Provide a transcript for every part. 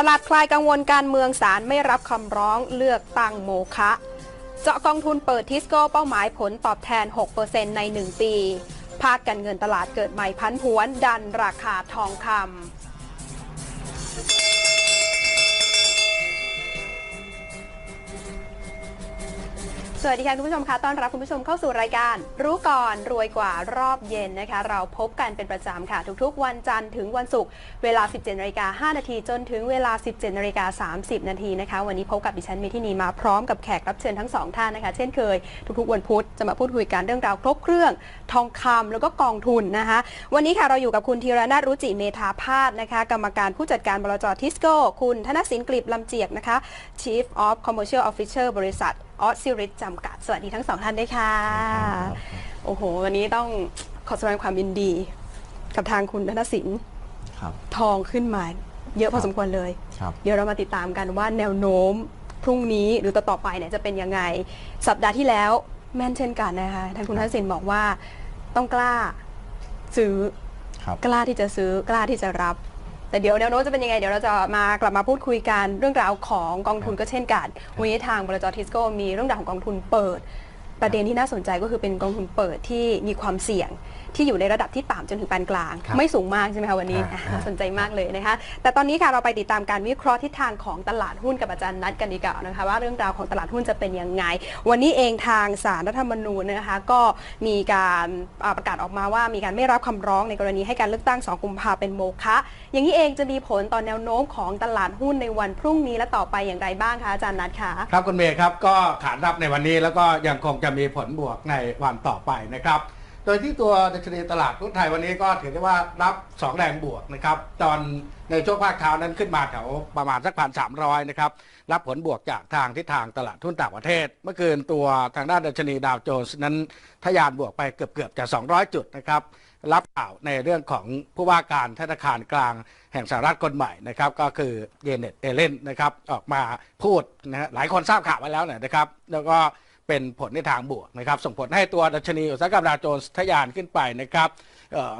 ตลาดคลายกังวลการเมืองสารไม่รับคำร้องเลือกตั้งโมคะ เจาะกองทุนเปิดทิสโก้เป้าหมายผลตอบแทน 6%ใน 1 ปี ภาคการเงินตลาดเกิดใหม่พันผวนดันราคาทองคำ สวัสดีค่ะคุณผู้ชมคะต้อนรับคุณผู้ชมเข้าสู่รายการ รู้ก่อนรวยกว่ารอบเย็นนะคะ เราพบกันเป็นประจำค่ะ ทุกๆ วันจันทร์ถึงวันศุกร์เวลา 17นาฬิกา5นาทีจนถึงเวลา 17นาฬิกา30นาทีนะคะ วันนี้พบกับดิฉันเมทินีมาพร้อมกับแขกรับเชิญทั้งสองท่านนะคะ เช่นเคยทุกๆ วันพุธจะมาพูดคุยกันเรื่องราวครบเครื่อง ทองคำแล้วก็กองทุนนะคะวันนี้ค่ะเราอยู่กับคุณธีรนาถรุจิเมธาพาสนะคะ กรรมการผู้จัดการบลจทิสโก้ คุณธนสินกลีบลำเจียกนะคะ Chief of Commercial Officer บริษัทออสซิริสจำกัด สวัสดีทั้งสองท่านด้วยค่ะ โอ้โห วันนี้ต้องขอแสดงความยินดี กับทางคุณธนสินครับทองขึ้นมาเยอะพอครับสมควรเลยครับเดี๋ยวเรามาติดตามกันว่าแนวโน้มพรุ่งนี้หรือต่อๆไปเนี่ยจะเป็นยังไง สัปดาห์ที่แล้ว แม่นเช่นกันนะคะท่านคุณครัทับศสินบอกว่าต้องกล้าซื้อครับกล้าที่จะซื้อกล้าที่จะรับ แต่เดี๋ยวแนวโน้มจะเป็นยังไง เดี๋ยวเราจะมากลับมาพูดคุยกันเรื่องราวของกองทุนก็เช่นกันวันนี้ทางบริจทิสโก้มีเรื่องราวของกองทุนเปิด ประเด็นที่น่าสนใจก็คือเป็นกองทุนเปิดที่มีความเสี่ยง ที่อยู่ในระดับที่ต่ำจนถึงปานกลาง ครับไม่สูงมากใช่ไหมคะวันนี้อ่าอะน่าสนใจมากเลยนะคะ แต่ตอนนี้ค่ะเราไปติดตามการวิเคราะห์ทิศทางของตลาดหุ้นกับอาจารย์นัดกันดีกว่านะคะ ว่าเรื่องราวของตลาดหุ้นจะเป็นยังไง วันนี้เองทางสารรัฐธรรมนูญนะคะ ก็มีการอ่าประกาศออกมาว่ามีการไม่รับคำร้องในกรณีให้การเลือกตั้ง 2 กุมภาเป็นโมฆะอย่างนี้เองจะมีผลต่อแนวโน้มของตลาดหุ้นในวันพรุ่งนี้และต่อไปอย่างไรบ้างคะอาจารย์นัดคะ ครับคุณเมย์ครับก็ขานรับในวันนี้แล้วก็ยังคงจะมีผลบวกในวันต่อไปนะครับโดยที่ตัวดัชนีตลาดหุ้นไทยวันนี้ก็ถือได้ว่ารับ 2 แรงบวกนะครับ ตอนในช่วงภาคเช้านั้นขึ้นมาแถวประมาณสักพันสามร้อยนะครับ รับผลบวกจากทางทิศทางตลาดหุ้นต่างประเทศ เมื่อคืนตัวทางด้านดัชนีดาวโจนส์นั้นทะยานบวกไปเกือบๆจะ 200 จุดนะครับ รับข่าวในเรื่องของผู้ว่าการธนาคารกลางแห่งสหรัฐคนใหม่นะครับ ก็คือเยเน็ตเอเลนนะครับออกมาพูดนะฮะหลายคนทราบข่าวไว้แล้วเนี่ยนะครับ แล้วก็ เป็นผลในทางบวกนะครับ ส่งผลให้ตัวดัชนีอุตสาหกรรมดาวโจนส์ทะยานขึ้นไปนะครับ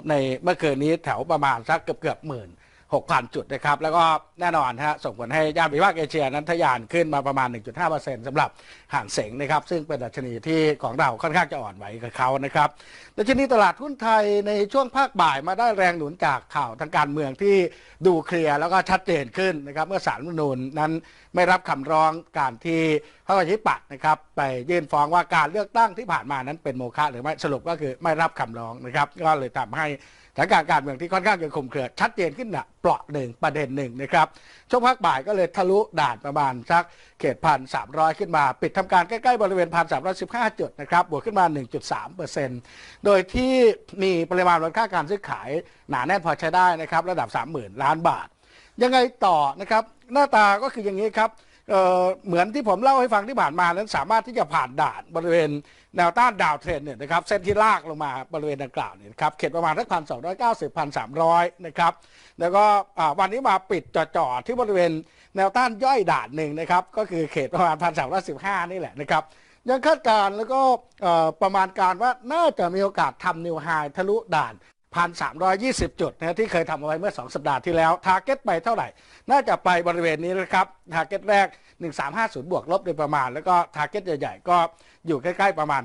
ในเมื่อคืนนี้แถวประมาณสักเกือบเกือบหมื่น 6,000 จุดนะครับ แล้วก็แน่นอนฮะส่งผลให้ย่านวิภาคเอเชียนั้นทะยานขึ้นมาประมาณ 1.5%สำหรับห่างเสงนะครับ ซึ่งเป็นดัชนีที่ของเราค่อนข้างจะอ่อนไหวกับเขานะครับดัชนีตลาดหุ้นไทยในช่วงภาคบ่ายมาได้แรงหนุนจากข่าวทางการเมืองที่ดูเคลียร์แล้วก็ชัดเจนขึ้นนะครับ เมื่อสารรัฐธรรมนูญนั้นไม่รับคำร้องการที่พรรคประชาธิปัตย์นะครับไปยื่นฟ้องว่าการเลือกตั้งที่ผ่านมานั้นเป็นโมฆะหรือไม่สรุปก็คือไม่รับคำร้องนะครับ ก็เลยทำให้ ถานการณ์การเมืองที่ค่อนข้างจะคลุมเครือชัดเจนขึ้นนะเปราะหนึ่งประเด็นหนึ่งนะครับช่วงภาคบ่ายก็เลยทะลุด่านประมาณสักเขตพันสามร้อยขึ้นมา ปิดทำการใกล้ๆบริเวณพันสามร้อยสิบห้าจุดนะครับบวกขึ้นมา 1.3เปอร์เซ็นต์โดยที่มีปริมาณมูลค่าการซื้อขายหนาแน่นพอใช้ได้นะครับระดับ 30,000 ล้านบาท ยังไงต่อนะครับหน้าตาก็คืออย่างนี้ครับ เเหมือนที่ผมเล่าให้ฟังที่ผ่านมานั้นสามารถที่จะผ่านด่านบริเวณแนวต้านดาวเทรนเนี่ยนะครับเส้นที่ลากลงมาบริเวณดังกล่าวเนี่ยครับเขตประมาณสักพันสองร้อยเก้าสิบพันสามร้อยนะครับแล้วก็วันนี้มาปิดจ่อๆที่บริเวณแนวต้านย่อยด่านหนึ่งนะครับก็คือเขตประมาณพันสามร้อยสิบห้านี่แหละนะครับยังคาดการณ์แล้วก็ประมาณการว่าน่าจะมีโอกาสทำนิวไฮทะลุด่าน 1,320 จุดนะที่เคยทำเอาไว้เมื่อ 2 สัปดาห์ที่แล้วทาร์เก็ตไปเท่าไหร่ น่าจะไปบริเวณนี้นะครับทาร์เก็ตแรก 1350 บวกลบโดยประมาณ แล้วก็ทาร์เก็ตใหญ่ๆ ก็อยู่ใกล้ๆประมาณ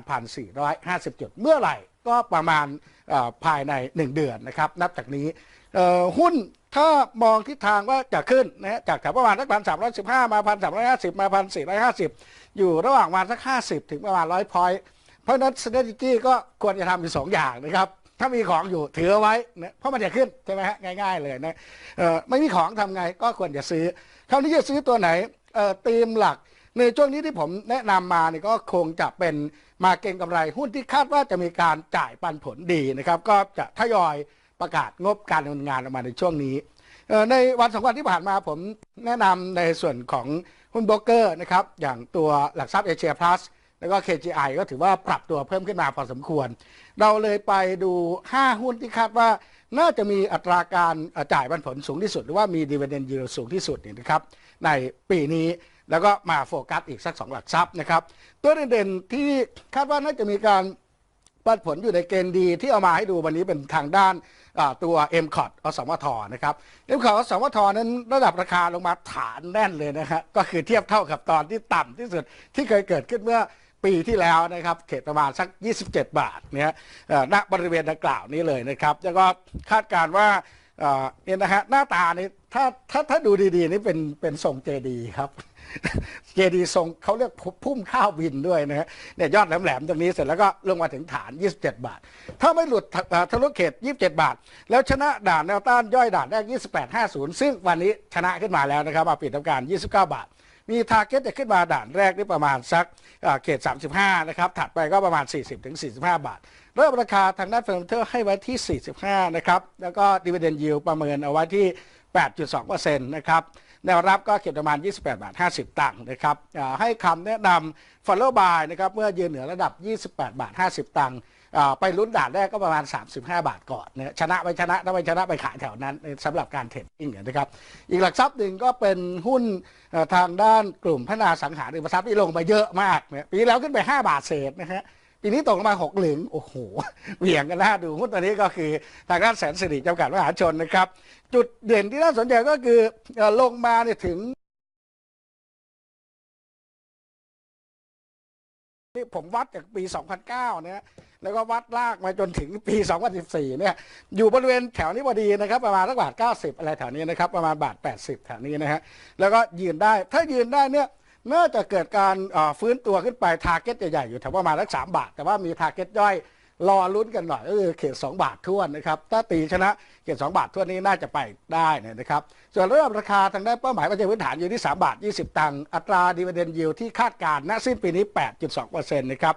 1,450 จุด เมื่อไหร่ก็ประมาณภายใน 1 เดือนนะครับ นับจากนี้หุ้นถ้ามองทิศทางว่าจะขึ้นนะจากแถวประมาณสักพันสามร้อยสิบห้ามาพันสามร้อยห้าสิบมาพันสี่ร้อยห้าสิบอยู่ระหว่างประมาณสักห้าสิบถึงประมาณร้อยพอยเพราะนั้น strategy ก็ควรจะทำอยู่สองอย่างนะครับ ถ้ามีของอยู่ถือไว้นะเพราะมันจะขึ้นใช่ไหมฮะง่าย ๆ เลยนะไม่มีของทำไงก็ควรจะซื้อคราวนี้จะซื้อตัวไหนเอ่อธีมหลักในช่วงนี้ที่ผมแนะนำมาเนี่ยก็คงจะเป็นมาเก็งกำไรหุ้นที่คาดว่าจะมีการจ่ายปันผลดีนะครับ ก็จะทยอยประกาศงบการดำเนินงานออกมาในช่วงนี้ในวันสองวันที่ผ่านมาผมแนะนำในส่วนของหุ้นโบรกเกอร์นะครับอย่างตัวหลักทรัพย์เอเชียพลัสแล้วก็ KGI ก็ถือว่าปรับตัวเพิ่มขึ้นมาพอสมควร เราเลยไปดู 5 หุ้นที่คาดว่าน่าจะมีอัตราการจ่ายปันผลสูงที่สุด หรือว่ามี dividend yield สูงที่สุดนี่นะครับในปีนี้แล้วก็มาโฟกัสอีกสัก 2 หลักทรัพย์นะครับ ตัวเด่นๆที่คาดว่าน่าจะมีการปันผลอยู่ในเกณฑ์ดีที่เอามาให้ดูวันนี้เป็นทางด้านตัว m c o t อสมทนะครับ m c o t อสมทนั้นระดับราคาลงมาฐานแน่นเลยนะครับก็คือเทียบเท่ากับตอนที่ต่ำที่สุดที่เคยเกิดขึ้นเมื่อ ปีที่แล้วนะครับเขตประมาณสัก 27 บาทเนี่ยณบริเวณดังกล่าวนี้เลยนะครับแล้วก็คาดการณ์ว่าเนี่ยนะฮะหน้าตานี่ถ้าถ้าถ้าดูดีๆนี่เป็นเป็นทรงเจดีครับเจดีทรงเขาเรียกพุ่มข้าวบินด้วยนะฮะเนี่ยยอดแหลมๆตรงนี้เสร็จแล้วก็ลงมาถึงฐาน 27 บาท ถ้าไม่หลุดทะเอ่อทะลุเขต 27 บาท แล้วชนะด่านแนวต้านย่อยด่านแรก 28.50 ซึ่งวันนี้ชนะขึ้นมาแล้วนะครับมาปิดทำการ 29 บาท มีทาร์เก็ตขึ้นมาด่านแรกนี่ประมาณสักเขต 35 นะครับ ถัดไปก็ประมาณ 40-45 บาท เริ่มราคาทางด้านเฟอร์นิเจอร์ให้ไว้ที่ 45 นะครับ แล้วก็ดีเวเดนยิวประเมินเอาไว้ที่ 8.2%นะครับแนวรับก็เก็บประมาณ 28 บาท 50 ตังค์นะครับให้คำแนะนำ follow by นะครับเมื่อยืนเหนือระดับ 28 บาท 50 ตังค์ ไปลุ้นด่านแรกก็ประมาณ 35 บาทก่อนนะชนะไปชนะถ้าไปชนะไปขายแถวนั้นสำหรับการเทรดดิ้งนะครับ อีกหลักทรัพย์หนึ่งก็เป็นหุ้นทางด้านกลุ่มพัฒนาสังหาริมทรัพย์ที่ลงไปเยอะมากเนี่ยปีที่แล้วขึ้นไป 5 บาทเศษนะฮะปีนี้ตกลงมาหกเหลืองโอ้โหเหวี่ยงกันนะดูหุ้นตัวนี้ก็คือทางด้านแสนสิริจำกัดมหาชนนะครับ จุดเด่นที่น่าสนใจก็คือเอ่อลงมาเนี่ยถึงนี่ผมวัดจากปี 2009 เนี่ย แล้วก็วัดลากมาจนถึงปี 2014 เนี่ย อยู่บริเวณแถวนี้พอดีนะครับ ประมาณสักบาท 90 อะไรแถวนี้นะครับ ประมาณบาท 80 แถวนี้นะฮะ แล้วก็ยืนได้ ถ้ายืนได้เนี่ยน่าจะเกิดการฟื้นตัวขึ้นไปทาร์เก็ตใหญ่ๆอยู่แถวประมาณสักสามบาท แต่ว่ามีทาร์เก็ตย่อย รอลุ้นกันหน่อยก็คือเขต 2 บาทท้วนนะครับ ถ้าตีชนะเขต 2 บาทท้วนนี้น่าจะไปได้เนี่ยนะครับ ส่วนระดับราคาทางด้านเป้าหมายปัจจัยพื้นฐานอยู่ที่ 3 บาท 20 ตังค์อัตราดีเวเดนยิวที่คาดการณ์ณสิ้นปีนี้ 8.2%นะครับ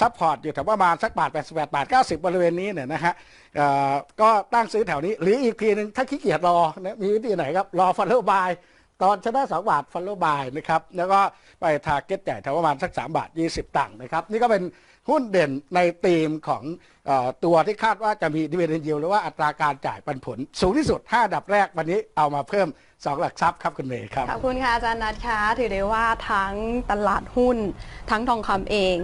ซัพพอร์ตอยู่แถวประมาณสักบาท 88 บาท 90 บริเวณนี้เนี่ยนะฮะก็ตั้งซื้อแถวนี้ หรืออีกทีหนึ่งถ้าขี้เกียจรอนะมีวิธีไหนครับรอ follow by ตอนชนะ2บาท follow by นะครับ แล้วก็ไปทาร์เก็ตใหญ่แถวประมาณสัก3บาท20ตังค์นะครับ นี่ก็เป็น หุ้นเด่นในธีมของเออตัวที่คาดว่าจะมีดีเวเดนยิวหรือว่าอัตราการจ่ายปันผล สูงที่สุด5อันดับแรกวันนี้เอามาเพิ่ม 2 หลักทรัพย์ครับคุณเมย์ครับ ขอบคุณค่ะอาจารย์นัทคะถือได้ว่าทั้งตลาดหุ้น ทั้งทองคำเอง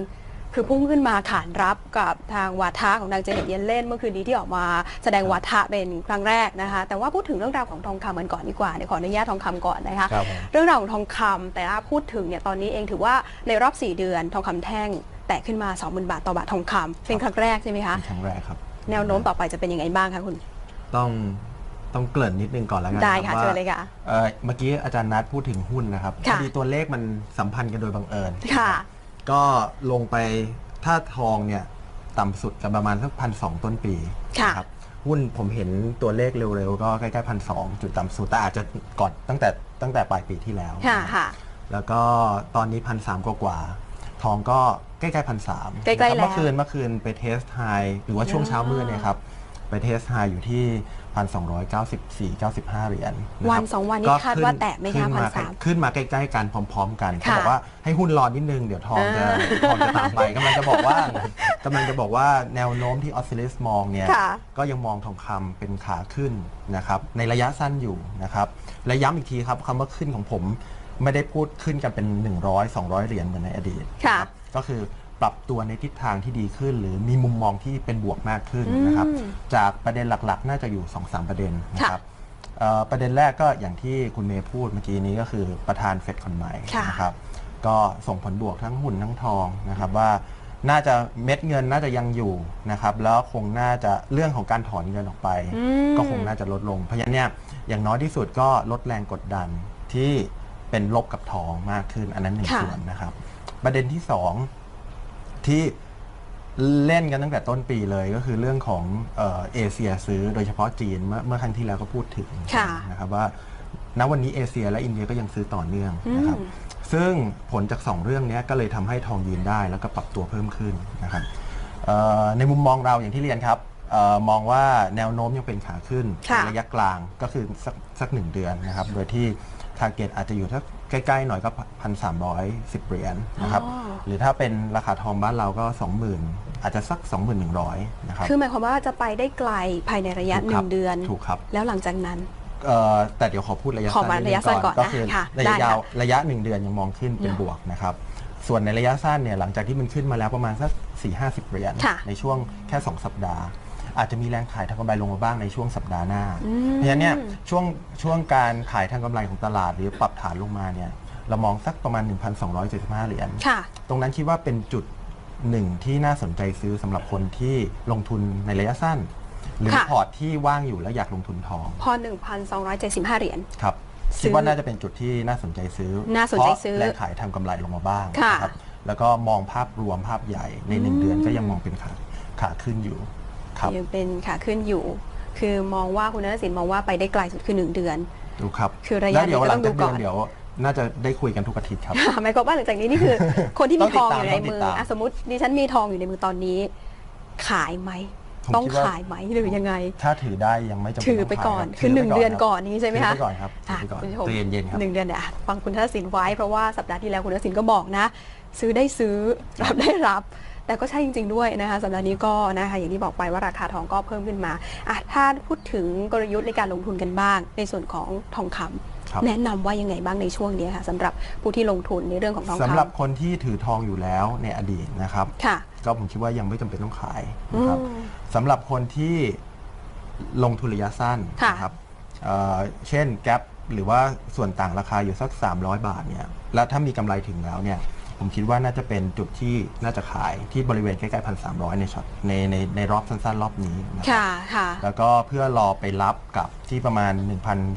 คือพุ่งขึ้นมาขานรับกับทางวาทะของนางเจเน็ตเยนเล่นเมื่อคืนนี้ที่ออกมาแสดงวาทะเป็นครั้งแรกนะคะ แต่ว่าพูดถึงเรื่องราวของทองคำกันก่อนดีกว่าเดี๋ยวขออนุญาตทองคำก่อนนะคะครับผมเรื่องราวของทองคำแต่ว่าพูดถึงเนี่ยตอนนี้เองถือว่าในรอบ 4 เดือนทองคำแท่ง แตะขึ้นมา 20,000 บาทต่อบาททองคำเป็นครั้งแรกใช่ไหมคะเป็นครั้งแรกครับแนวโน้มต่อไปจะเป็นยังไงบ้างคะคุณ ต้องต้องเกริ่นนิดนึงก่อนแล้วกันได้รับค่ะว่าเชิญเลยค่ะเอ่อเมื่อกี้อาจารย์นัดพูดถึงหุ้นนะครับพค่ะอดีตัวเลขมันสัมพันธ์กันโดยบังเอิญค่ะ ก็ลงไปถ้าทองเนี่ยต่ำสุดจะประมาณสักพันสองต้นปีค่ะนรับหุ้นผมเห็นตัวเลขเร็วๆ ก็ใกล้ๆพันสองจุดต่ำสุดแต่อาจจะก่อนตั้งแต่ตั้งแต่ปลายปีที่แล้วค่ะค่ะแล้วก็ตอนนี้พันสามกว่าๆ ทองก็ใกล้ๆพันสามใกล้ๆแล้ว เมื่อคืนเมื่อคืนไปเทสไฮหรือว่าช่วงเช้ามืดเนี่ยครับไปเทสไฮอยู่ที่พันสองร้อยเก้าสิบสี่เก้าสิบห้าเหรียญะครับวันสองวันนี้ก็คาดขึ้ว่าแตะไหมคะขึ้น1,300ขึ้นมาใกล้ๆกันพร้อม ๆ กันเขาค่ะบอกว่าให้หุ้นรอนิดนึงเดี๋ยวทองจะอ่า ทองจะตามไปกำลังจะบอกว่ากำลังจะบอกว่าแนวโน้มที่ออสซิลิสมองเนี่ย ค่ะ ก็ยังมองทองคำเป็นขาขึ้นนะครับในระยะสั้นอยู่นะครับและย้ำอีกทีครับคำว่าขึ้นของผม ไม่ได้พูดขึ้นกันเป็น 100 200 เหรียญเหมือนในอดีตค่ะนะครับก็คือปรับตัวในทิศทางที่ดีขึ้น หรือมีมุมมองที่เป็นบวกมากขึ้นนะครับ อืมจากประเด็นหลักๆ น่าจะอยู่ 2-3 ประเด็นนะครับเอ่อประเด็นแรกก็อย่างที่คุณเมย์พูดเมื่อกี้นี้ก็คือประธานเฟดคนใหม่ค่ะ นะครับก็ส่งผลบวกทั้งหุ้นทั้งทองนะครับว่าน่าจะเม็ดเงินน่าจะยังอยู่นะครับแล้วคงน่าจะเรื่องของการถอนเงินออกไป อืม ก็คงน่าจะลดลง เพราะฉะนั้นเนี่ยอย่างน้อยที่สุดก็ลดแรงกดดันที่ เป็นลบกับทองมากขึ้น อันนั้นหนึ่งค่ะ ส่วนนะครับ ประเด็นที่สองที่เล่นกันตั้งแต่ต้นปีเลยก็คือเรื่องของเอ่อเอเชียซื้อโดยเฉพาะจีนเมื่อเมื่อครั้งที่แล้วก็พูดถึงค่ะนะครับว่าณวันนี้เอเชียและอินเดียก็ยังซื้อต่อเนื่องนะครับ อืม ซึ่งผลจาก 2 เรื่องเนี้ยก็เลยทำให้ทองยืนได้แล้วก็ปรับตัวเพิ่มขึ้นนะครับเอ่อในมุมมองเราอย่างที่เรียนครับเออมองว่าแนวโน้มยังเป็นขาขึ้นค่ะ ในระยะกลางก็คือสักสักหนึ่งเดือนนะครับ โดยที่ ทาร์เก็ตอาจจะอยู่ถ้าใกล้ๆหน่อยก็พันสามร้อยสิบเหรียญนะครับอ๋อ หรือถ้าเป็นราคาทองบ้านเราก็20,000อาจจะสัก2,100นะครับคือหมายความว่าจะไปได้ไกลภายในระยะถูกหครันึ่บงเดือน ถูกครับ แล้วหลังจากนั้น เอ่อแต่เดี๋ยวขอพูดระยะขอสั้นมาดงระยะสั้นก่อนก็นะคือค่ะระได้ยะค่ะยาวระยะหนึ่งเดือนยังมองขึ้นเป็นเนอะบวกนะครับ ส่วนในระยะสั้นเนี่ยหลังจากที่มันขึ้นมาแล้วประมาณสัก4-50เหรียญค่ะในช่วงแค่ 2 สัปดาห์ อาจจะมีแรงขายทางกำไรลงมาบ้างในช่วงสัปดาห์หน้าอืมเพราะฉะนั้นเนี่ยช่วงช่วงการขายทางกำไรของตลาดหรือปรับฐานลงมาเนี่ยเรามองสักประมาณ 1,275 เหรียญค่ะตรงนั้นคิดว่าเป็นจุดหนึ่งที่น่าสนใจซื้อสำหรับคนที่ลงทุนในระยะสั้น หรือค่ะพอร์ตที่ว่างอยู่แล้วอยากลงทุนทอง พอ 1,275 เหรียญ ครับซื้อคิดว่าน่าจะเป็นจุดที่น่าสนใจซื้อ น่าสนใจซื้อเพราะแรงขายทำกำไรลงมาบ้างค่ะนะครับ แล้วก็มองภาพรวมภาพใหญ่ในหนึ่งอืมเดือนก็ยังมองเป็นขาขาขึ้นอยู่ ครับ ยังเป็นขาขึ้นอยู่ คือมองว่าคุณนรสินมองว่าไปได้ไกลสุดคือ 1 เดือน ดูครับคือระยะแล้วเดี๋ยวนี้ก็หต้ลัองงจากดูเดืก่ออนน เดี๋ยว น่าจะได้คุยกันทุกอาทิตย์ครับ หมายความว่าหลังจากนี้นี่คือ คนที่มีทองอยู่ในต้องติมืดอตามอะสมมติดิฉันมีทองอยู่ในมือตอนนี้ ขายไหม ผมต้องคิดว่า ขายไหมหรือยังไง ถ้าถือได้ยังไม่จำเป็นถือไปต้งขายก่อนรับคือถืหนึ่งเดือนครับก่อนนี้ใช่ไหมคะถือไปก่อนครับถืออะไปก่อนคุณผู้ชมใจเย็นๆครับ หนึ่งเดือนเนี่ยอะฟังคุณธนสินไว้เพราะว่าสัปดาห์ที่แล้วคุณธนสินก็บอกนะ ซื้อได้ซื้อรับได้รับ แต่ก็ใช่จริง ๆ ด้วยนะคะสัปดาห์นี้ก็นะคะอย่างที่บอกไปว่าราคาทองก็เพิ่มขึ้นมาอะถ้าพูดถึงกลยุทธ์ในการลงทุนกันบ้าง ในส่วนของทองคำครับแนะนำว่ายังไงบ้างในช่วงนี้ค่ะสำหรับผู้ที่ลงทุนในเรื่องของทองคำสำหรับคนที่ถือทองอยู่แล้วในอดีตนะครับค่ะก็ผมคิดว่ายังไม่จำเป็นต้องขายนะครับอืมสำหรับคนที่ลงทุนระยะสั้นค่ะนะครับเอ่อเช่นแก p หรือว่าส่วนต่างราคาอยู่สัก 300 บาทเนี่ยแล้วถ้ามีกำไรถึงแล้วเนี่ย ผมคิดว่าน่าจะเป็นจุดที่น่าจะขายที่บริเวณใกล้ๆพันสามในช็อตในในในรอบสั้นๆ รอบนี้นะครับค่ะค่ะ แล้วก็เพื่อรอไปรับกับที่ประมาณ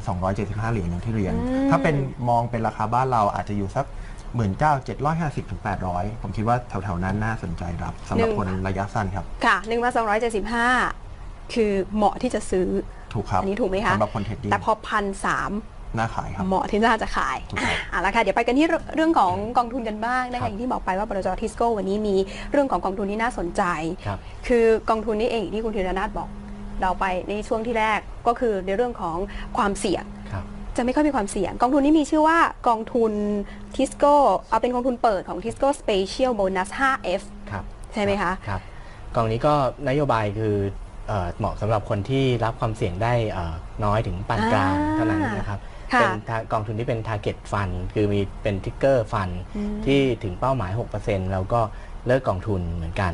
1,275 เหรียญอย่างที่เรียน อืม ถ้าเป็นมองเป็นราคาบ้านเราอาจจะอยู่สัก 19,750ถึง800 ผมคิดว่าแถวๆนั้นน่าสนใจรับสำหรับคนระยะสั้นครับ ค่ะหนึ่งพันสองร้อยเจ็ดสิบห้าคือเหมาะที่จะซื้อถูกครับอันนี้ถูกไหมคะ สำหรับคนเทรดดิ้ง แต่พอพันสาม น่าขายครับ เหมาะที่น่าจะขายถูกครับ อะแล้วค่ะ เดี๋ยวไปกันที่เรื่องเรื่องของกองทุนกันบ้างนะครัคะบ อย่างที่บอกไปว่าบรจทิสโก้วันนี้มีเรื่องของกองทุนที่น่าสนใจ ครับ คือกองทุนนี้เองอย่างที่คุณธีรนาถบอก เราไปในช่วงที่แรกก็คือในเรื่องของความเสี่ยง ครับ จะไม่ค่อยมีความเสี่ยง กองทุนนี้มีชื่อว่ากองทุนทิสโก้เอาเป็นกองทุนเปิดของ Tisco Special Bonus 5F ครับใช่ไหมคะ ครับกองนี้ก็นโยบายคือเอ่อเหมาะสำหรับคนที่รับความเสี่ยงได้เอ่อน้อยถึงปานกลางอ่าเท่านั้นนะครับค่ะ เป็นทากองทุนที่เป็น target fund คือมีเป็นทิกเกอร์ฟันอืมที่ถึงเป้าหมาย6%แล้วก็เลิกกองทุนเหมือนกัน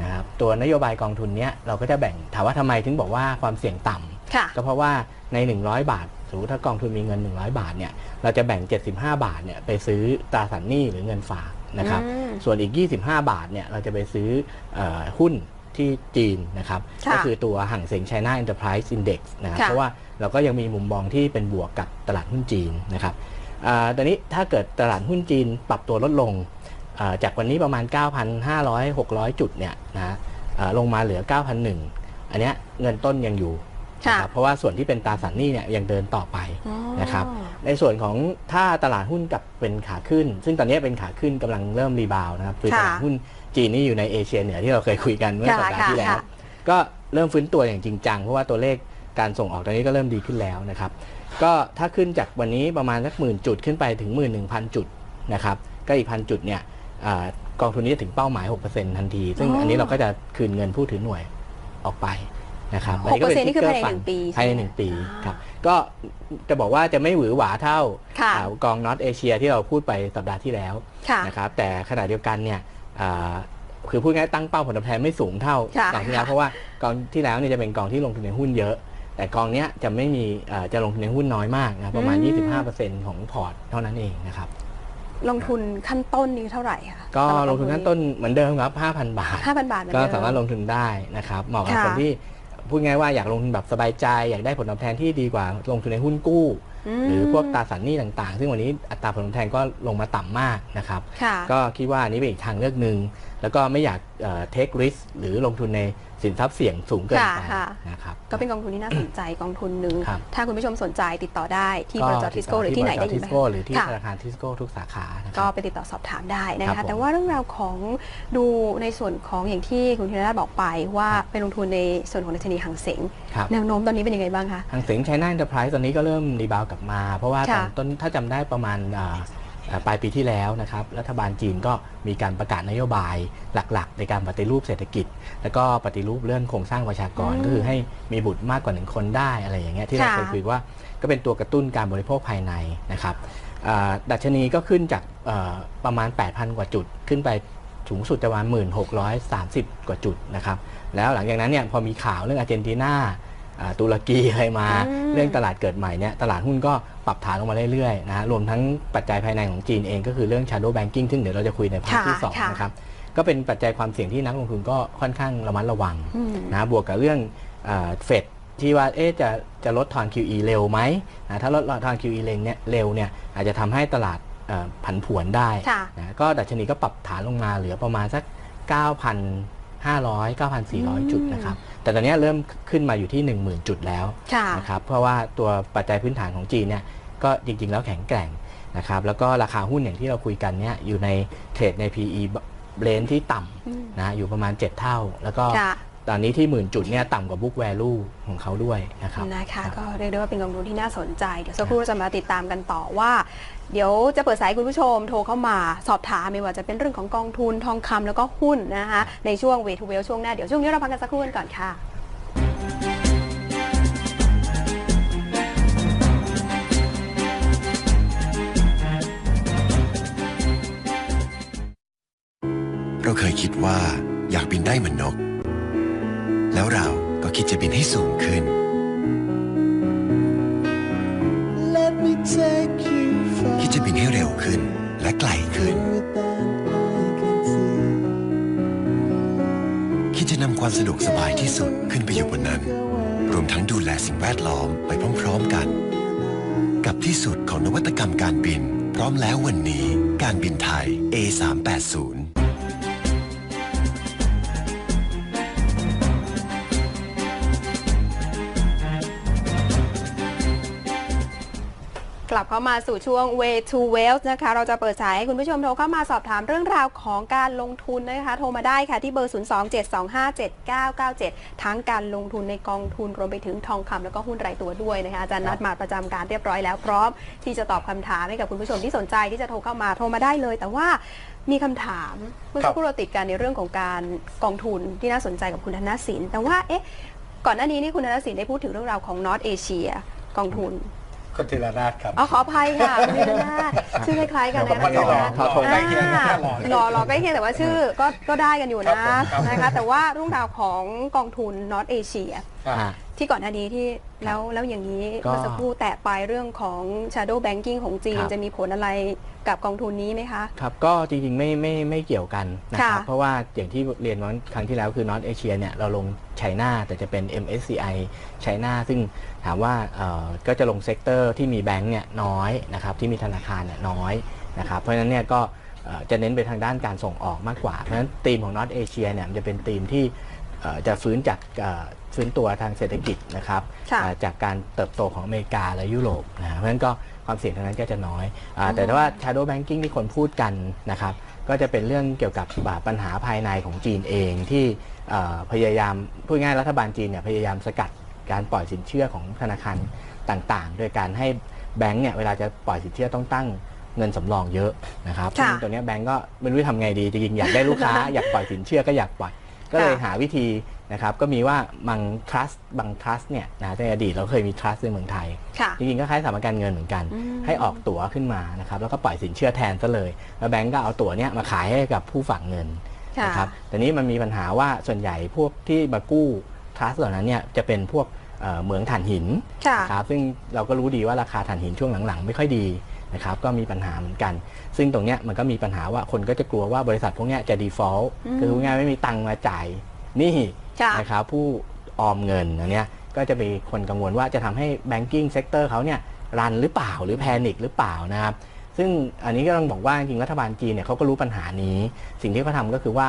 นะครับตัวนโยบายกองทุนเนี้ยเราก็จะแบ่งถามว่าทำไมถึงบอกว่าความเสี่ยงต่ำค่ะก็เพราะว่าใน 100 บาทสมมติถ้ากองทุนมีเงิน 100 บาทเนี่ยเราจะแบ่ง 75 บาทเนี่ยไปซื้อตราสารหนี้หรือเงินฝากนะครับอืมส่วนอีก 25 บาทเนี่ยเราจะไปซื้อเออหุ้น ที่จีนนะครับค่ะก็คือตัวห่างเสียง China Enterprise Index นะครับค่ะ เพราะว่าเราก็ยังมีมุมมองที่เป็นบวกกับตลาดหุ้นจีนนะครับอ่าตอนนี้ถ้าเกิดตลาดหุ้นจีนปรับตัวลดลงอ่าจากวันนี้ประมาณ 9,500 600 จุดเนี่ยนะอ่าลงมาเหลือ 9,001 อันเนี้ยเงินต้นยังอยู่ค่ะ นะครับเพราะว่าส่วนที่เป็นตราสารหนี้เนี่ยยังเดินต่อไป อ๋อ นะครับ ในส่วนของถ้าตลาดหุ้นกลับเป็นขาขึ้น ซึ่งตอนนี้เป็นขาขึ้นกำลังเริ่มรีบาวด์นะครับคือค่ะตลาดหุ้น จีนนี่อยู่ในเอเชียเหนือที่เราเคยคุยกันเมื่อค่ะสัปดาห์ที่แล้วค่ะก็เริ่มฟื้นตัวอย่างจริงจังเพราะว่าตัวเลขการส่งออกตอนนี้ก็เริ่มดีขึ้นแล้วนะครับ ก็ถ้าขึ้นจากวันนี้ประมาณสักหมื่นจุดขึ้นไปถึง 1 1 0 0 0 จุดนะครับ ก็อีกพันจุดเนี่ยอากองทุนนี้จะถึงเป้าหมาย 6%ทันที ซึ่งอ๋ออัอันนี้เราก็จะคืนเงินผู้ถือหน่วยออกไปนะครับหกเปอร์เซ็นต์นี่คือภายในทิกเกหนึ่งปีภายในใช่ไหมหนึ่งปีอ่าครับ ก็จะบอกว่าจะไม่หวือหวาเท่าค่ะอ่ากองน็อตเอเชียที่เราพูดไปสัปดาห์ที่แล้วค่ะนะครับ แต่ขณะเดียวกันเนี่ยอ่า คือพูดง่ายๆตั้งเป้าผลตอบแทนไม่สูงเท่าค่ะกองที่แล้วเพราะว่ากองที่แล้วเนี่ยจะเป็นกองที่ลงทุนในหุ้นเยอะ แต่กองเนี้ยจะไม่มีอ่าจะลงทุนในหุ้นน้อยมากนะประมาณอืม25%ของพอร์ตเท่านั้นเองนะครับลงทุนขั้นต้นนี้เท่าไหร่คะก็ลงทุนขั้นต้นเหมือนเดิมครับ 5,000 บาทห้าพันบาทเหมือนก็เดิมสามารถลงทุนได้นะครับเหมาะกับค่ะคนที่พูดง่ายว่าอยากลงทุนแบบสบายใจ อยากได้ผลตอบแทนที่ดีกว่าลงทุนในหุ้นกู้ม หรือพวกตราสารหนี้ต่างๆ ซึ่งวันนี้อัตราผลตอบแทนก็ลงมาต่ำมากนะครับค่ะก็คิดว่าอันนี้เป็นอีกทางเลือกหนึ่งแล้วก็ไม่อยากเทคริสหรือลงทุนใน สินทรัพย์เสี่ยงสูงเกินไปค่ะ นะครับ ก็เป็นกองทุนที่น่าสนใจกองทุนหนึ่งครับถ้าคุณผู้ชมสนใจติดต่อได้ที่บริษัททิสโก้หรือที่ไหนได้ทิอีกสไหมโก้หรือที่ค่ะธนาคารทิสโก้ทุกสาขานะคก็รับไปติดต่อสอบถามได้นะครัคะบผมแต่ว่าเรื่องราวของดูในส่วนของอย่างที่คุณธีรนาถบอกไปว่าไปลงทุนในส่วนของดัชนีหังเสงครับ แนวโน้มตอนนี้เป็นยังไงบ้างคะ ทางเสียง China Enterprise ตอนนี้ก็เริ่มรีบาวกลับมา เพราะว่าตอนค่ะต้นถ้าจำได้ประมาณอ่าอ่า ปลายปีที่แล้วนะครับรัฐบาลจีนก็มีการประกาศนโยบายหลักๆ ในการปฏิรูปเศรษฐกิจ แล้วก็ปฏิรูปเรื่องโครงสร้างประชากรอืมก็คือให้มีบุตรมากกว่าหนึ่งคนได้อะไรอย่างเงี้ยที่เราค่ะเคยคุยว่าก็เป็นตัวกระตุ้นการบริโภคภายในนะครับอ่าดัชนีก็ขึ้นจากอ่าประมาณ 8,000 กว่าจุด ขึ้นไปสูงสุดจะประมาณ 1630 กว่าจุดนะครับแล้วหลังจากนั้นเนี่ยพอมีข่าวเรื่องอาร์เจนตินาอ่าตุรกีอะไรมาอืมเรื่องตลาดเกิดใหม่เนี่ยตลาดหุ้นก็ ปรับฐานลงมาเรื่อยๆนะฮะรวมทั้งปัจจัยภายในของจีนเองก็คือเรื่อง shadow banking ซึ่งเดี๋ยวเราจะคุยในพาร์ทที่ค่ะสองค่ะนะครับก็เป็นปัจจัยความเสี่ยงที่นักลงทุนก็ค่อนข้างระมัดระวังอืมนะบวกกับเรื่องเฟดที่ว่าเอ๊ะจะจะลดทอน QE เร็วไหมนะถ้าลดทอน QE เร็วเนี่ยเร็วเนี่ยอาจจะทำให้ตลาดเอ่อผันผวนได้ค่ะนะก็ดัชนีก็ปรับฐานลงมาเหลือประมาณสัก 9,500 9,400 จุดนะครับ แต่ตอนนี้เริ่มขึ้นมาอยู่ที่ 10,000 จุดแล้วค่ะนะครับ เพราะว่าตัวปัจจัยพื้นฐานของจีนเนี่ยก็จริง ๆ แล้วแข็งแกร่งนะครับ แล้วก็ราคาหุ้นอย่างที่เราคุยกันเนี่ยอยู่ในเทรดใน PE เบรนที่ต่อืมำนะอยู่ประมาณ 7 เท่า แล้วก็ค่ะตอนนี้ที่หมื่นจุดเนี่ยต่ำกว่า book value ของเขาด้วยนะครับนะคะครับก็เรียกได้ว่าเป็นกองทุนที่น่าสนใจ เดี๋ยวสักครู่เราจะมาติดตามกันต่อว่า เดี๋ยวจะเปิดสายคุณผู้ชมโทรเข้ามาสอบถามไม่ว่าจะเป็นเรื่องของกองทุนทองคำแล้วก็หุ้นนะคะในช่วงเวทูเวลช่วงหน้า เดี๋ยวช่วงนี้เราพักกันสักครู่กันก่อนค่ะเราเคยคิดว่าอยากบินได้เหมือนนก แล้วเราก็คิดจะบินให้สูงขึ้น และไกลขึ้น คิดจะนำความสะดวกสบายที่สุดขึ้นไปอยู่บนนั้น รวมทั้งดูแลสิ่งแวดล้อมไปพร้อมๆกัน กับที่สุดของนวัตกรรมการบิน พร้อมแล้ววันนี้การบินไทย A380 ลับเข้ามาสู่ช่วง Way to Wealth นะคะ เราจะเปิดสายให้คุณผู้ชมโทรเข้ามาสอบถามเรื่องราวของการลงทุนนะคะ โทรมาได้ค่ะที่เบอร์ 027257997 ทั้งการลงทุนในกองทุนรวมไปถึงทองคำแล้วก็หุ้นรายตัวด้วยนะคะ อาจารย์นัดมาประจำการเรียบร้อยแล้วพร้อมที่จะตอบคำถามให้กับคุณผู้ชมที่สนใจที่จะโทรเข้ามาโทรมาได้เลย แต่ว่ามีคำถามเมื่อสักครู่เราติดกันในเรื่องของการกองทุนที่น่าสนใจกับคุณธนสินแต่ว่าเอ๊ะก่อนหน้านี้นี่คุณธนสินได้พูดถึงเรื่องราวของ North Asia กองทุน คนธีรนาถครับ อ๋อขออภัยค่ะคุณธีรนาถชื่อคล้ายๆกันนะวันนี้หล่อคะหล่อใกล้เคียงกันอ่าหล่อหล่อหล่อใกล้เคียงแต่ว่าชื่อก็ก็ได้กันอยู่นะครับผมครับนะคะแต่ว่าเรื่องราวของกองทุน North Asia อ่าอ่า ที่ก่อนหน้านี้ที่แล้วแล้วอย่างนี้ก็เมื่อสักครู่แตะไปเรื่องของ Shadow Banking ของจีน ครับ จะมีผลอะไรกับกองทุนนี้ไหมคะ ครับก็จริงๆไม่ไม่ไม่เกี่ยวกันนะครับค่ะเพราะว่าอย่างที่เรียนวันครั้งที่แล้วคือนอตเอเชียเนี่ยเราลงไชน่าแต่จะเป็น MSCI ไชน่าซึ่งถามว่าเอ่อก็จะลงเซกเตอร์ที่มีแบงก์เนี่ยน้อยนะครับที่มีธนาคารเนี่ยน้อยนะครับเพราะฉะนั้นเนี่ยก็เอ่อจะเน้นไปทางด้านการส่งออกมากกว่า เพราะฉะนั้นธีมของนอตเอเชียเนี่ยมันจะเป็นธีมที่เอ่อจะฟื้นจากเอ่อ ฟื้นตัวทางเศรษฐกิจนะครับค่ะเอ่อจากการเติบโตของอเมริกาและยุโรปนะเพราะฉะนั้นก็ความเสี่ยงทางนั้นก็จะน้อยอาแต่ว่า shadow banking ที่คนพูดกันนะครับก็จะเป็นเรื่องเกี่ยวกับอ่าปัญหาภายในของจีนเองที่เอ่อพยายามพูดง่ายๆรัฐบาลจีนเนี่ยพยายามสกัดการปล่อยสินเชื่อของธนาคารต่างๆ โดยการให้แบงก์เนี่ยเวลาจะปล่อยสินเชื่อต้องตั้งเงินสำรองเยอะนะครับค่ะ ซึ่งตัวเนี้ยแบงก์ก็ไม่รู้จะทำไงดีจริงๆอยากได้ลูกค้า อยากปล่อยสินเชื่อก็อยากปล่อย ก็เลยหาวิธี นะครับก็มีว่าบางทรัสต์บางทรัสต์เนี่ยนะในอดีตเราเคยมีทรัสต์ในเมืองไทย ค่ะ จริงๆก็คล้ายสถาบันการเงินเหมือนกันอืมให้ออกตั๋วขึ้นมานะครับแล้วก็ปล่อยสินเชื่อแทนซะเลย แล้วแบงก์ก็เอาตั๋วเนี้ยมาขายให้กับผู้ฝากเงินค่ะ นะครับแต่นี้มันมีปัญหาว่าส่วนใหญ่พวกที่มากู้ทรัสต์เหล่านั้นเนี่ยจะเป็นพวกเอ่อเหมืองถ่านหิน ค่ะ นะครับซึ่งเราก็รู้ดีว่าราคาถ่านหินช่วงหลังๆ ไม่ค่อยดีนะครับก็มีปัญหาเหมือนกัน ซึ่งตรงเนี้ยมันก็มีปัญหาว่าคนก็จะกลัวว่าบริษัทพวกเนี้ยจะ default อืม คือพูดง่ายๆไม่มีตังค์มาจ่ายหนี่ ค่ะนะครับผู้ออมเงินอันเนี้ยก็จะมีคนกังวลว่าจะทำให้ banking sector เขาเนี่ยรันหรือเปล่าหรือแพนิคหรือเปล่านะครับ ซึ่งอันนี้ก็ต้องบอกว่าจริงๆรัฐบาลจีนเนี่ยเขาก็รู้ปัญหานี้ สิ่งที่เขาทำก็คือว่า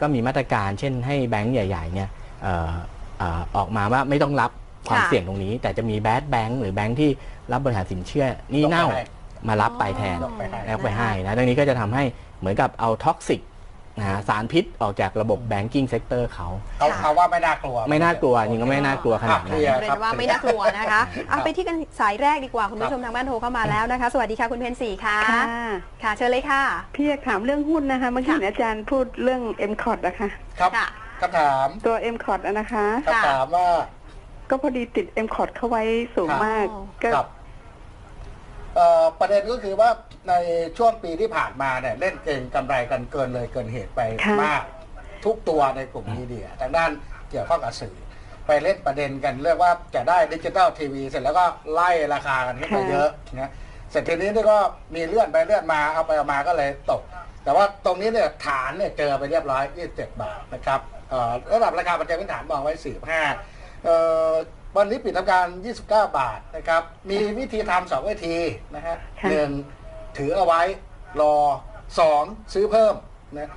ก็มีมาตรการเช่นให้แบงก์ใหญ่ๆเนี่ยเอ่อเอ่อออกมาว่าไม่ต้องรับความค่ะ เสี่ยงตรงนี้ แต่จะมีแบดแบงก์หรือแบงก์ที่รับบริหารสินเชื่อหนี่เน่าต้องไปให้มารับไปแทนต้องไปให้ แล้วไปให้นะตรงนี้ก็จะทำให้เหมือนกับเอาท็อกซิก นะฮะสารพิษออกจากระบบแบงกิ้งเซกเตอร์เขาเขาค่ะเขาว่าไม่น่ากลัว ไม่น่ากลัวจริงก็ไม่น่ากลัวขนาดอะนั้เคลีนยร์เรียนว่าไม่น่ากลัวนะคะเอาไปที่กันสายแรกดีกว่าคุณผู้ชมทางบ้านโทรเข้ามาแล้วนะคะ สวัสดีค่ะคุณเพนสีค่ะ ค่ะค่ะเชิญเลยค่ะ พี่อยากถามเรื่องหุ้นนะคะเมื่อกี้เห็นอาจารย์พูดเรื่อง m c o t นะคะ ครับค่ะ คำถามตัว m c o t อะนะคะ คำถามว่า ก็พอดีติด m c o t เข้าไว้สูงมากอ๋อก็ครับเออ่อ ประเด็นก็คือว่าในช่วงปีที่ผ่านมาเนี่ยเล่นเก่งกำไรกันเกินเลยเกินเหตุไปค่ะมากทุกตัวในกลุ่มมีเดียทางด้านเกี่ยวข้องกับสื่อ ไปเล่นประเด็นกันเรื่องว่าจะได้ดิจิตอลทีวีเสร็จแล้วก็ไล่ราคากันขึ้นไปเยอะนะเสร็จทีนี้นี่ก็มีเลื่อนไปเลื่อนมาเอาไปเอามาก็เลยตก แต่ว่าตรงนี้เนี่ยฐานเนี่ยเจอไปเรียบร้อย27บาทนะครับเอ่อระดับราคาปัจจัยพื้นฐานมองไว้45เอ่อ วันนี้ปิดทำการ 29 บาทนะครับ มีวิธีทำสองวิธีนะฮะค่ะ หนึ่งถือเอาไว้รอสองซื้อเพิ่มนะ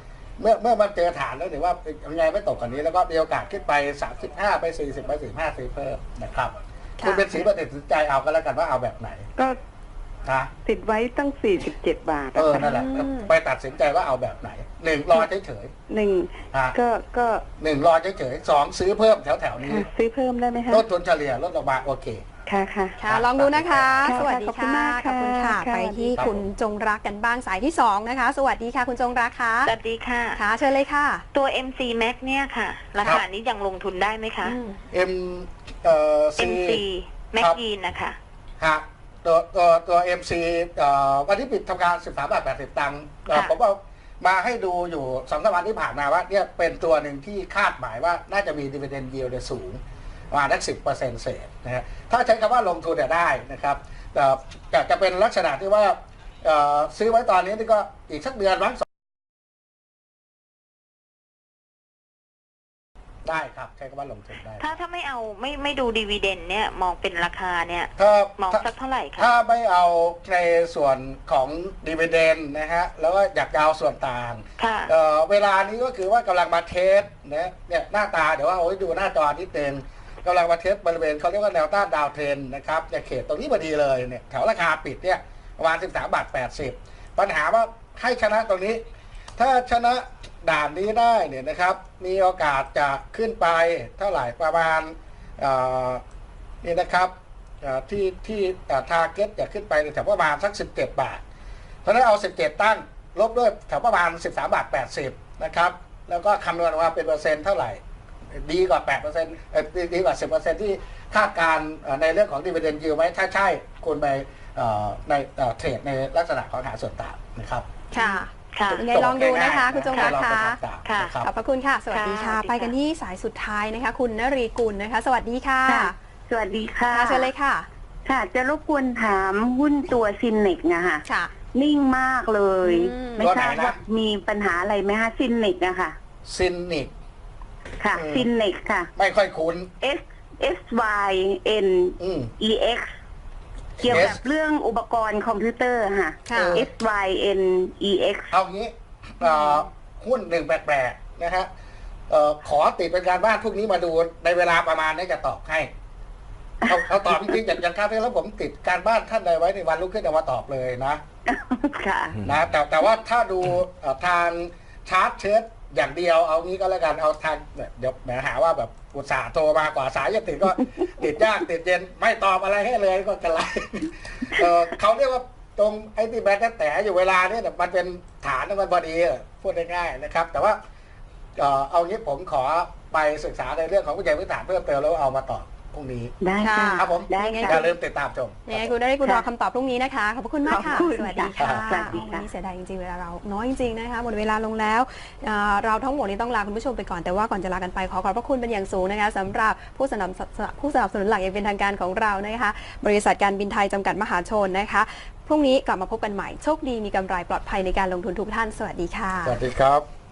เมื่อเมื่อมันเจอฐานแล้วถือว่ายังไงไม่ตกกว่านี้แล้วก็มีโอกาสขึ้นไป 35 ไป 40 ไป 45 ซื้อเพิ่มนะครับ ค่ะ คุณเป็นสีประเด็นสนใจเอาก็แล้วกันว่าเอาแบบไหน ก็ นะติดไว้ตั้ง 47 บาทเอออะค่ะนั่นแหละอืมไปตัดสินใจว่าเอาแบบไหนหนึ่งรอเฉยหนึ่งๆฮะก็ก็หนึ่งรอเฉยๆสองซื้อเพิ่มแถวๆนี้ค่ะซื้อเพิ่มได้ไหมคะลดทุนเฉลี่ยลดลงมาโอเคค่ะค่ะค่ะ ลองดูนะคะค่ะสวัสดีขอบคุณค่ะมากขอบคุณค่ะค่ะไปที่ครับคุณจงรักกันบ้างสายที่สองนะคะ สวัสดีค่ะ คุณจงรักค่ะสวัสดีค่ะค่ะเชิญเลยค่ะ ตัว MC Max เนี่ยค่ะ ราคานี้ยังลงทุนได้ไหมคะอืม M เอ่อ C MC Max ครับยีนนะคะฮะ ตัวตัวตัว MC เอ่อวันที่ปิดทำการ13บาท80ตังค์เอ่อค่ะผมเอามาให้ดูอยู่สองสามวันที่ผ่านมาว่าเนี่ยเป็นตัวหนึ่งที่คาดหมายว่าน่าจะมี dividend yield เนี่ยสูงประมาณสักสิบเปอร์เซ็นต์เศษนะฮะถ้าใช้คำว่าลงทุนเนี่ยได้นะครับแต่แต่จะเป็นลักษณะที่ว่าเอ่อซื้อไว้ตอนนี้นี่ก็อีกสักเดือนมั้ง ได้ครับใช้คำว่าลงทุนได้ถ้าถ้าไม่เอาไม่ไม่ดูดีเวเดนเนี่ยมองเป็นราคาเนี่ยถ้ามองถ้าสักเท่าไหร่คะถ้าไม่เอาในส่วนของดีเวเดนนะฮะแล้วก็อยากจะเอาส่วนต่างค่ะเอ่อเวลานี้ก็คือว่ากำลังมาเทสนะเนี่ยหน้าตาเดี๋ยวว่าโอ้ยดูหน้าจอนิดนึงกำลังมาเทสบริเวณเขาเรียกว่าแนวต้านดาวเทรนนะครับในเขตตรงนี้พอดีเลยเนี่ยแถวราคาปิดเนี่ยประมาณ13บาท80 ปัญหาว่าให้ชนะตรงนี้ ถ้าชนะด่านนี้ได้เนี่ยนะครับ มีโอกาสจะขึ้นไปเท่าไหร่ประมาณนี่นะครับเอ่ที่ที่ทาร์เก็ตจะขึ้นไปแถวประมาณสัก 17 บาท เพราะฉะนั้นเอา 17 ตั้งลบด้วยแถวประมาณ 13 บาท 80 นะครับ แล้วก็คำนวณออกมาเป็นเปอร์เซ็นต์เท่าไหร่ ดีกว่า8%เอ่อดีกว่า 10%ที่คาดการในเรื่องของ dividend yield ไหมถ้าใช่คุณไปในเทรดในลักษณะของหาส่วนต่างนะครับ ค่ะ ค่ะ ยังไงลองดูนะคะคุณจงรักลองค่ะไปทำตามค่ะนะครับขอบพระคุณค่ะสวัสดีค่ะค่ะ สวัสดีค่ะ ไปกันที่สายสุดท้ายนะคะ คุณนรีกุลนะคะ สวัสดีค่ะค่ะสวัสดีค่ะค่ะเชิญเลยค่ะ ค่ะ จะรบกวนถามหุ้นตัวซินเนกนะคะค่ะนิ่งมากเลยอืมไม่ทราบตัวไหนนะว่ามีปัญหาอะไรไหมคะซินเนกนะคะซินนิกค่ะอืมซินเนกค่ะ ไม่ค่อยคุ้น S S Y N อืม E X เกี่ยวกับ S เรื่องอุปกรณ์คอมพิวเตอร์ค่ะ ค่ะ S Y N E X เอางี้เอ่อหุ้นหนึ่งแปลกๆนะฮะเอ่อขอติดเป็นการบ้านพวกนี้มาดูในเวลาประมาณนี้จะตอบให้เอาเอาตอบจริงๆอย่างอย่างคราวที่แล้วผมติดการบ้านท่านใดไว้ในวันรุ่งขึ้นเอามาตอบเลยนะ ค่ะ นะแต่แต่ว่าถ้าดูเอ่อทางชาร์ตเชิร์ตอย่างเดียวเอางี้ก็แล้วกันเอาทางเดี๋ยวแหมหาว่าแบบ อุตส่าห์โทรมากว่าสายจะติดก็ ติดยากติดเย็นไม่ตอบอะไรให้เลยก็กระไรเออเขาเรียกว่าตรงไอ้ที่แบนแต่อยู่เวลาเนี่ยมันเป็นฐานมันพอดีพูดง่ายๆนะครับ แต่ว่าเอ่อเอางี้ผมขอไปศึกษาในเรื่องของวิจัยพื้นฐานเพิ่มเติมแล้วเอามาตอบ พรุ่งนี้ได้ค่ะ ครับผมได้ยังไงค่ะ อย่าลืมติดตามชม ยังไงคุณนรีกุลรอคำตอบพรุ่งนี้นะคะ ขอบพระคุณมากค่ะ ขอบคุณสวัสดีค่ะค่ะสวัสดีค่ะ วันนี้เสียดายจริงๆเวลาเราน้อยจริงๆนะคะหมดเวลาลงแล้วเอ่อเราทั้งหมดนี้ต้องลาคุณผู้ชมไปก่อนแต่ว่าก่อนจะลากันไปขอขอบพระคุณเป็นอย่างสูงนะคะสำหรับผู้สนับสนุนผู้สนับสนุนหลักอย่างเป็นทางการของเรานะคะ บริษัทการบินไทยจำกัดมหาชนนะคะพรุ่งนี้กลับมาพบกันใหม่โชคดีมีกำไรปลอดภัยในการลงทุนทุกท่านสวัสดีค่ะ สวัสดีครับ